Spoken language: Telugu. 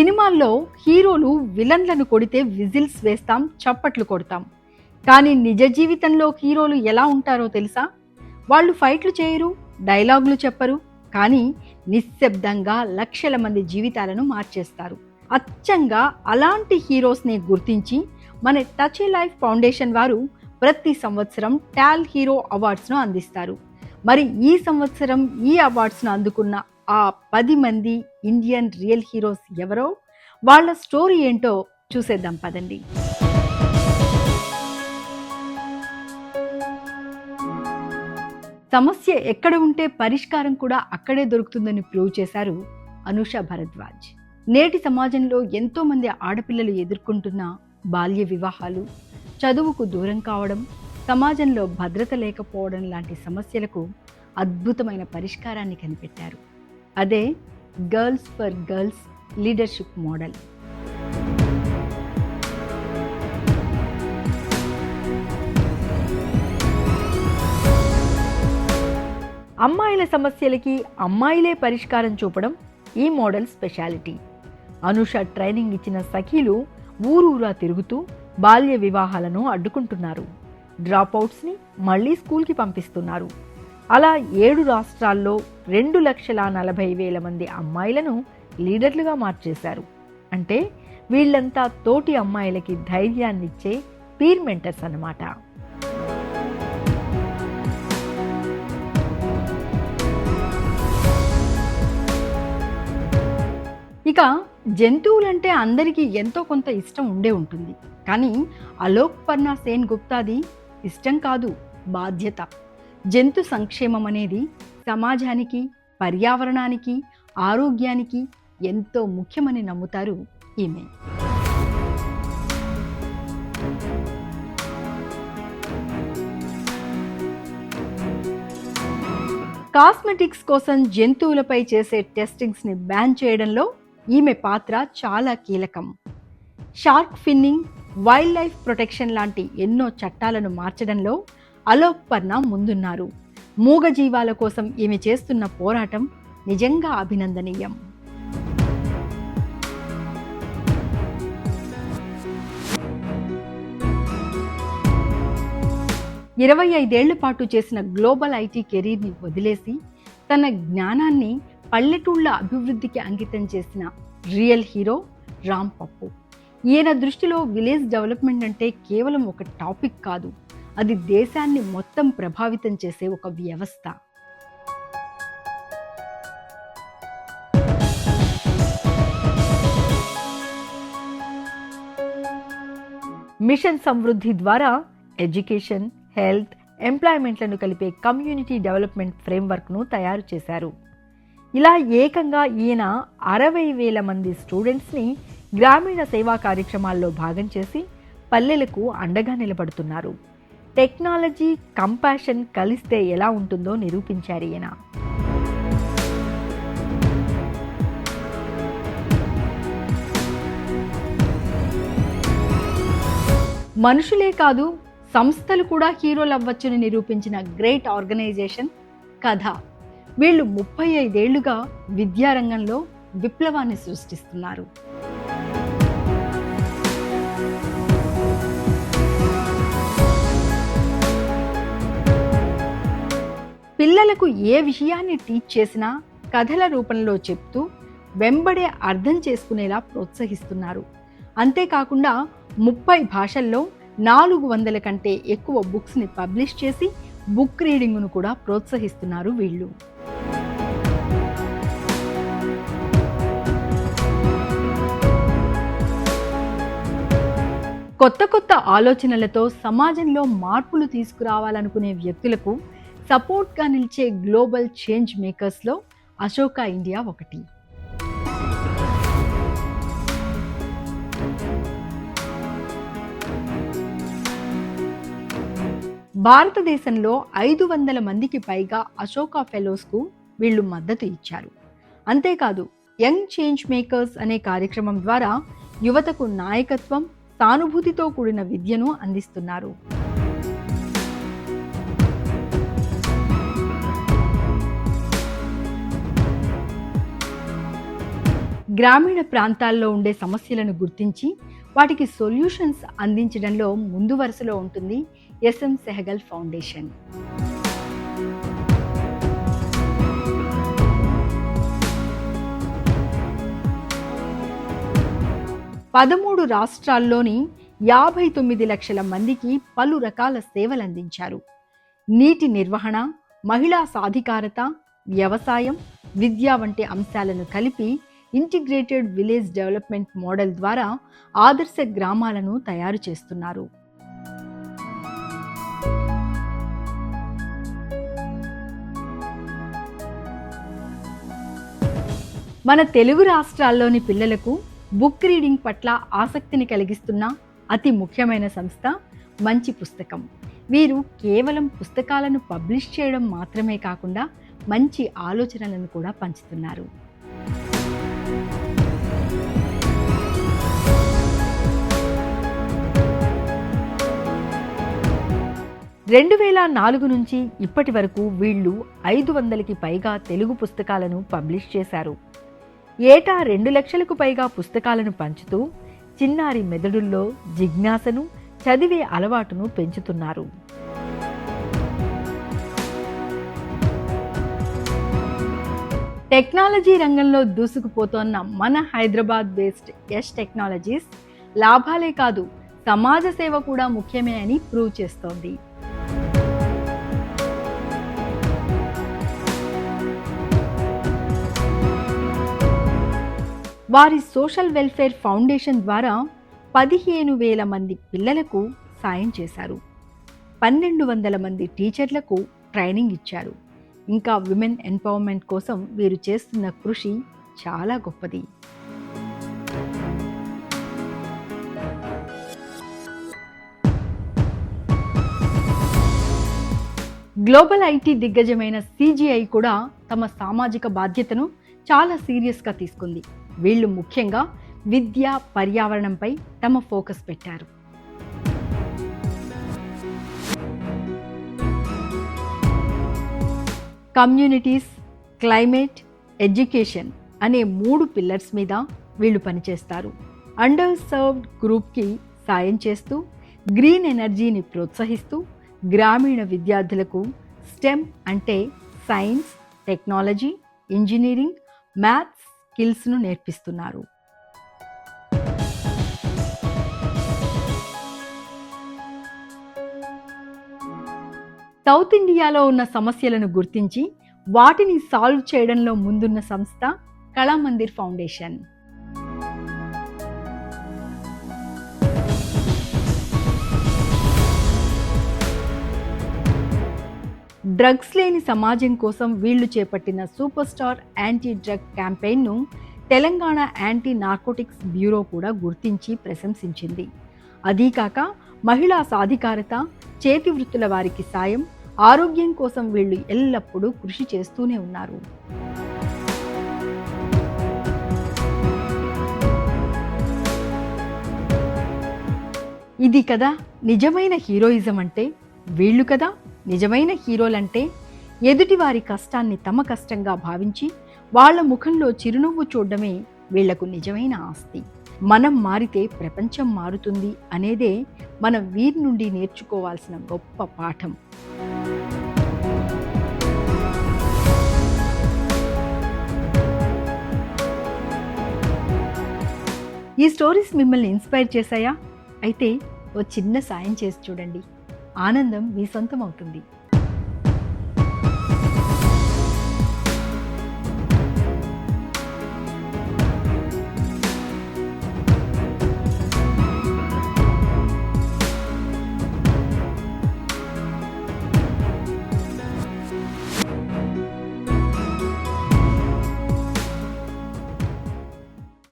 సినిమాల్లో హీరోలు విలన్లను కొడితే విజిల్స్ వేస్తాం చప్పట్లు కొడతాం. కానీ నిజ జీవితంలో హీరోలు ఎలా ఉంటారో తెలుసా? వాళ్ళు ఫైట్లు చేయరు డైలాగులు చెప్పరు కానీ నిశ్శబ్దంగా లక్షల మంది జీవితాలను మార్చేస్తారు. అచ్చంగా అలాంటి హీరోస్ని గుర్తించి మన టచ్ లైఫ్ ఫౌండేషన్ వారు ప్రతి సంవత్సరం టాల్ హీరో అవార్డ్స్ను అందిస్తారు. మరి ఈ సంవత్సరం ఈ అవార్డ్స్ను అందుకున్న ఆ పది మంది ఇండియన్ రియల్ హీరోస్ ఎవరో వాళ్ళ స్టోరీ ఏంటో చూసేద్దాం పదండి. సమస్య ఎక్కడ ఉంటే పరిష్కారం కూడా అక్కడే దొరుకుతుందని ప్రూవ్ చేశారు అనుష భరద్వాజ్. నేటి సమాజంలో ఎంతో మంది ఆడపిల్లలు ఎదుర్కొంటున్న బాల్య వివాహాలు చదువుకు దూరం కావడం సమాజంలో భద్రత లేకపోవడం లాంటి సమస్యలకు అద్భుతమైన పరిష్కారాన్ని కనిపెట్టారు. అదే girls for girls leadership model. అమ్మాయిల సమస్యలకి అమ్మాయిలే పరిష్కారం చూపడం ఈ మోడల్ స్పెషాలిటీ. అనుష ట్రైనింగ్ ఇచ్చిన సఖీలు ఊరూరా తిరుగుతూ బాల్య వివాహాలను అడ్డుకుంటున్నారు. డ్రాప్అవుట్స్ని మళ్ళీ స్కూల్కి పంపిస్తున్నారు. అలా ఏడు రాష్ట్రాల్లో రెండు లక్షల నలభై వేల మంది అమ్మాయిలను లీడర్లుగా మార్చేశారు. అంటే వీళ్ళంతా తోటి అమ్మాయిలకి ధైర్యాన్నిచ్చే పీర్ మెంటర్స్ అన్నమాట. ఇక జంతువులంటే అందరికీ ఎంతో కొంత ఇష్టం ఉండే ఉంటుంది. కానీ అలోక్ పర్ణా సేన్ గుప్తాది ఇష్టం కాదు బాధ్యత. జంతు సంక్షేమం అనేది సమాజానికి పర్యావరణానికి ఆరోగ్యానికి ఎంతో ముఖ్యమని నమ్ముతారు ఈమె. కాస్మెటిక్స్ కోసం జంతువులపై చేసే టెస్టింగ్స్ని బ్యాన్ చేయడంలో ఈమె పాత్ర చాలా కీలకం. Shark finning wildlife protection లాంటి ఎన్నో చట్టాలను మార్చడంలో అలోక్పర్ణ ముందున్నారు. మూగ జీవాల కోసం ఈమె చేస్తున్న పోరాటం నిజంగా అభినందనీయం. ఇరవై ఐదేళ్ళ పాటు చేసిన గ్లోబల్ ఐటీ కెరీర్ని వదిలేసి తన జ్ఞానాన్ని పల్లెటూళ్ళ అభివృద్ధికి అంకితం చేసిన రియల్ హీరో రామ్ పప్పు. ఈయన దృష్టిలో విలేజ్ డెవలప్మెంట్ అంటే కేవలం ఒక టాపిక్ కాదు అది దేశాన్ని మొత్తం ప్రభావితం చేసే ఒక వ్యవస్థ. మిషన్ సమృద్ధి ద్వారా ఎడ్యుకేషన్ హెల్త్ ఎంప్లాయ్మెంట్లను కలిపే కమ్యూనిటీ డెవలప్మెంట్ ఫ్రేమ్వర్క్ను తయారు చేశారు. ఇలా ఏకంగా ఈయన అరవై వేల మంది స్టూడెంట్స్ని గ్రామీణ సేవా కార్యక్రమాల్లో భాగం చేసి పల్లెలకు అండగా నిలబడుతున్నారు. టెక్నాలజీ కంపాషన్ కలిస్తే ఎలా ఉంటుందో నిరూపించారు ఈయన. మనుషులే కాదు సంస్థలు కూడా హీరోలు అవ్వచ్చని నిరూపించిన గ్రేట్ ఆర్గనైజేషన్ కథ. వీళ్ళు ముప్పై ఐదేళ్ళుగా విద్యారంగంలో విప్లవాన్ని సృష్టిస్తున్నారు. పిల్లలకు ఏ విషయాన్ని టీచ్ చేసినా కథల రూపంలో చెప్తూ వెంబడే అర్థం చేసుకునేలా ప్రోత్సహిస్తున్నారు. అంతేకాకుండా ముప్పై భాషల్లో నాలుగు వందల కంటే ఎక్కువ బుక్స్ని పబ్లిష్ చేసి బుక్ రీడింగ్ను కూడా ప్రోత్సహిస్తున్నారు వీళ్ళు. కొత్త కొత్త ఆలోచనలతో సమాజంలో మార్పులు తీసుకురావాలనుకునే వ్యక్తులకు సపోర్ట్గా నిలిచే గ్లోబల్ చేంజ్ మేకర్స్లో అశోక ఇండియా ఒకటి. భారతదేశంలో ఐదు వందల మందికి పైగా అశోక ఫెలోస్కు వీళ్ళు మద్దతు ఇచ్చారు. అంతేకాదు యంగ్ చేంజ్ మేకర్స్ అనే కార్యక్రమం ద్వారా యువతకు నాయకత్వం సానుభూతితో కూడిన విద్యను అందిస్తున్నారు. గ్రామీణ ప్రాంతాల్లో ఉండే సమస్యలను గుర్తించి వాటికి సొల్యూషన్స్ అందించడంలో ముందు వరుసలో ఉంటుంది ఎస్ఎం సెహగల్ ఫౌండేషన్. పదమూడు రాష్ట్రాల్లోని యాభై తొమ్మిది లక్షల మందికి పలు రకాల సేవలు అందించారు. నీటి నిర్వహణ మహిళా సాధికారత వ్యవసాయం విద్య వంటి అంశాలను కలిపి ఇంటిగ్రేటెడ్ విలేజ్ డెవలప్మెంట్ మోడల్ ద్వారా ఆదర్శ గ్రామాలను తయారు చేస్తున్నారు. మన తెలుగు రాష్ట్రాల్లోని పిల్లలకు బుక్ రీడింగ్ పట్ల ఆసక్తిని కలిగిస్తున్న అతి ముఖ్యమైన సంస్థ మంచి పుస్తకం. వీరు కేవలం పుస్తకాలను పబ్లిష్ చేయడం మాత్రమే కాకుండా మంచి ఆలోచనలను కూడా పంచుతున్నారు. రెండు వేల నాలుగు నుంచి ఇప్పటి వరకు వీళ్ళు ఐదు వందలకి పైగా తెలుగు పుస్తకాలను పబ్లిష్ చేశారు. ఏటా రెండు లక్షలకు పైగా పుస్తకాలను పంచుతూ చిన్నారి మెదడుల్లో జిజ్ఞాసను చదివే అలవాటును పెంచుతున్నారు. టెక్నాలజీ రంగంలో దూసుకుపోతోన్న మన హైదరాబాద్ బేస్డ్ యష్ టెక్నాలజీస్ లాభాలే కాదు సమాజ సేవ కూడా ముఖ్యమే అని ప్రూవ్ చేస్తోంది. వారి సోషల్ వెల్ఫేర్ ఫౌండేషన్ ద్వారా పదిహేను వేల మంది పిల్లలకు సాయం చేశారు. పన్నెండు వందల మంది టీచర్లకు ట్రైనింగ్ ఇచ్చారు. ఇంకా విమెన్ ఎంపవర్మెంట్ కోసం వీరు చేస్తున్న కృషి చాలా గొప్పది. గ్లోబల్ ఐటీ దిగ్గజమైన సిజిఐ కూడా తమ సామాజిక బాధ్యతను చాలా సీరియస్గా తీసుకుంది. వీళ్ళు ముఖ్యంగా విద్య పర్యావరణంపై తమ ఫోకస్ పెట్టారు. కమ్యూనిటీస్ క్లైమేట్ ఎడ్యుకేషన్ అనే మూడు పిల్లర్స్ మీద వీళ్ళు పనిచేస్తారు. అండర్ సర్వ్డ్ గ్రూప్కి సాయం చేస్తూ గ్రీన్ ఎనర్జీని ప్రోత్సహిస్తూ గ్రామీణ విద్యార్థులకు స్టెమ్ అంటే సైన్స్ టెక్నాలజీ ఇంజనీరింగ్ మ్యాథ్స్ స్కిల్స్ను నేర్పిస్తున్నారు. సౌత్ ఇండియాలో ఉన్న సమస్యలను గుర్తించి వాటిని సాల్వ్ చేయడంలో ముందున్న సంస్థ కళామందిర్ ఫౌండేషన్. డ్రగ్స్ లేని సమాజం కోసం వీళ్ళు చేపట్టిన సూపర్ స్టార్ యాంటీ డ్రగ్ క్యాంపెయిన్ను తెలంగాణ యాంటీ నార్కోటిక్స్ బ్యూరో కూడా గుర్తించి ప్రశంసించింది. అదీకాక మహిళా సాధికారత చేతి వృత్తుల వారికి సాయం ఆరోగ్యం కోసం వీళ్ళు ఎల్లప్పుడూ కృషి చేస్తూనే ఉన్నారు. ఇది కదా నిజమైన హీరోయిజం అంటే వీళ్ళు కదా నిజమైన హీరోలంటే ఎదుటి వారి కష్టాన్ని తమ కష్టంగా భావించి వాళ్ళ ముఖంలో చిరునవ్వు చూడడమే వీళ్ళకు నిజమైన ఆస్తి. మనం మారితే ప్రపంచం మారుతుంది అనేదే మనం వీరి నుండి నేర్చుకోవాల్సిన గొప్ప పాఠం. ఈ స్టోరీస్ మిమ్మల్ని ఇన్స్పైర్ చేశాయా? అయితే ఓ చిన్న సాయం చేసి చూడండి. ఆనందం మీ సొంతం అవుతుంది